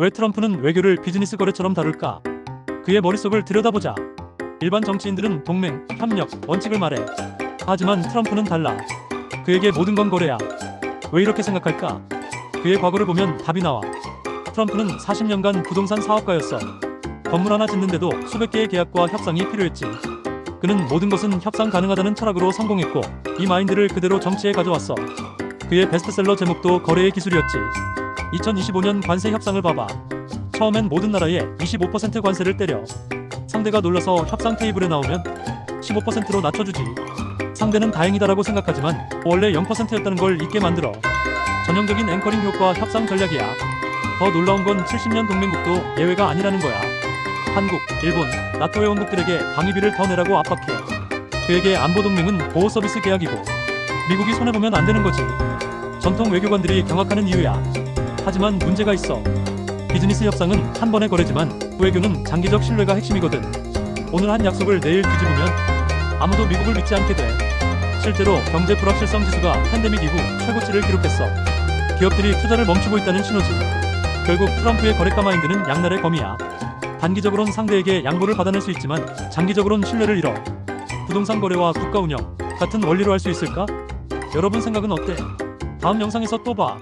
왜 트럼프는 외교를 비즈니스 거래처럼 다룰까? 그의 머릿속을 들여다보자. 일반 정치인들은 동맹, 협력, 원칙을 말해. 하지만 트럼프는 달라. 그에게 모든 건 거래야. 왜 이렇게 생각할까? 그의 과거를 보면 답이 나와. 트럼프는 40년간 부동산 사업가였어. 건물 하나 짓는데도 수백 개의 계약과 협상이 필요했지. 그는 모든 것은 협상 가능하다는 철학으로 성공했고 이 마인드를 그대로 정치에 가져왔어. 그의 베스트셀러 제목도 거래의 기술이었지. 2025년 관세 협상을 봐봐. 처음엔 모든 나라에 25% 관세를 때려. 상대가 놀라서 협상 테이블에 나오면 15%로 낮춰주지. 상대는 다행이다라고 생각하지만 원래 0%였다는 걸 잊게 만들어. 전형적인 앵커링 효과 협상 전략이야. 더 놀라운 건 70년 동맹국도 예외가 아니라는 거야. 한국, 일본, 나토 회원국들에게 방위비를 더 내라고 압박해. 그에게 안보 동맹은 보호 서비스 계약이고 미국이 손해 보면 안 되는 거지. 전통 외교관들이 경악하는 이유야. 하지만 문제가 있어. 비즈니스 협상은 한 번의 거래지만 외교는 장기적 신뢰가 핵심이거든. 오늘 한 약속을 내일 뒤집으면 아무도 미국을 믿지 않게 돼. 실제로 경제 불확실성 지수가 팬데믹 이후 최고치를 기록했어. 기업들이 투자를 멈추고 있다는 신호지. 결국 트럼프의 거래가 마인드는 양날의 검이야. 단기적으론 상대에게 양보를 받아낼 수 있지만 장기적으론 신뢰를 잃어. 부동산 거래와 국가 운영 같은 원리로 할 수 있을까? 여러분 생각은 어때? 다음 영상에서 또 봐.